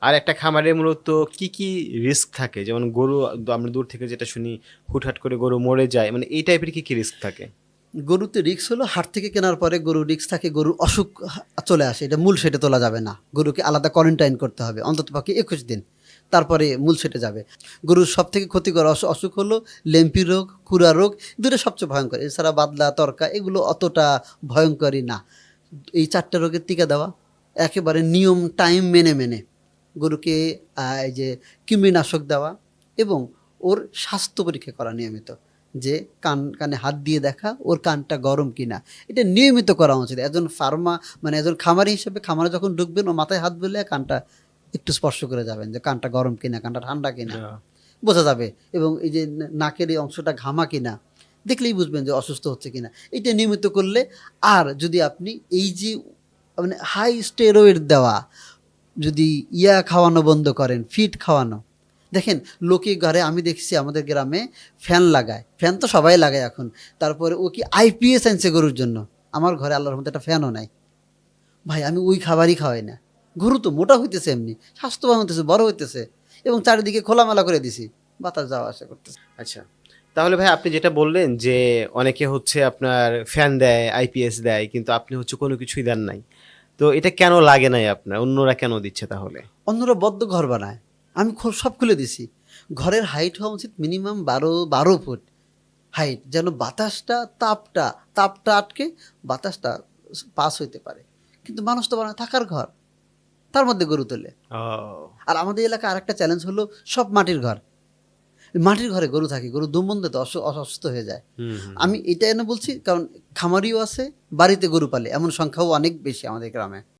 আর একটা খামারে মূলত কি কি রিস্ক থাকে? যেমন গরু, আমরা দূর থেকে যেটা শুনি, হুটহাট করে গরু মরে যায় মানে এই টাইপের কি কি রিস্ক থাকে? গরুতে রিক্স হলো, হাট থেকে কেনার পরে গরু রিক্স থাকে, গরুর অসুখ চলে আসে, এটা মূল সেটে তোলা যাবে না। গরুকে আলাদা কোয়ারেন্টাইন করতে হবে, অন্তত পক্ষে একুশ দিন, তারপরে মূল সেটে যাবে। গরুর সব থেকে ক্ষতিকর অসু- অসুখ হলো, লেম্পি রোগ, খুরা রোগ, দুটো সবচেয়ে ভয়ঙ্কর, এছাড়া বাদলা, তরকা, এগুলো অতটা ভয়ঙ্করই না। এই চারটে রোগের টিকা দেওয়া, একেবারে নিয়ম টাইম মেনে মেনে। গরুকে এই যে কৃমিনাশক দেওয়া এবং ওর স্বাস্থ্য পরীক্ষা করা নিয়মিত। যে কান কানে হাত দিয়ে দেখা ওর কানটা গরম কিনা। এটা নিয়মিত করা উচিত। একজন ফার্মা মানে একজন খামারি হিসেবে খামারে যখন ঢুকবেন ও মাথায় হাত বলে কানটা একটু স্পর্শ করে যাবেন যে কানটা গরম কিনা কানটা ঠান্ডা কিনা। বোঝা যাবে। এবং এই যে নাকের এই অংশটা ঘামা কিনা দেখলেই বুঝবেন যে অসুস্থ হচ্ছে কিনা। এটা নিয়মিত করলে আর যদি আপনি এই যে মানে হাই স্টেরয়েড দেওয়া যদি ইয়া খাওয়ানো বন্ধ করেন, ফিট খাওয়ানো। দেখেন, লোকে ঘরে, আমি দেখছি আমাদের গ্রামে ফ্যান লাগায়। ফ্যান তো সবাই লাগায় এখন। তারপরে ও কি আইপিএস আনছে গরুর জন্য? আমার ঘরে আল্লাহর মধ্যে একটা ফ্যানও নাই। ভাই, আমি ওই খাবারই খাওয়াই না। গরু তো মোটা হইতেছে এমনি, স্বাস্থ্যবান হইতেছে, বড় হইতেছে, এবং চারিদিকে খোলামেলা করে দিছি। বাতাস যাওয়া আসা করতেছে। আচ্ছা তাহলে ভাই আপনি যেটা বললেন যে, অনেকে হচ্ছে আপনার ফ্যান দেয় আইপিএস দেয়, কিন্তু আপনি হচ্ছে কোনো কিছুই দেন নাই। তো এটা কেন লাগে নাই আপনার? অন্যরা কেন দিচ্ছে তাহলে? অন্যরা বদ্ধ ঘর বানায়। আমি খো- সব খুলে দিছি। ঘরের হাইট হওয়া উচিত মিনিমাম বারো বারো ফুট হাইট যেন বাতাসটা তাপটা তাপটা আটকে বাতাসটা পাস হইতে পারে। কিন্তু মানুষ তো বানায় থাকার ঘর তার মধ্যে গরু তোলে। আর আমাদের এলাকায় আরেকটা চ্যালেঞ্জ হলো সব মাটির ঘর। মাটির ঘরে গরু থাকে গরু দুমন্দে তো অসু- অসুস্থ হয়ে যায়। আমি এটা এনে বলছি কারণ খামারিও আছে বাড়িতে গরু পালে এমন সংখ্যাও অনেক বেশি আমাদের গ্রামে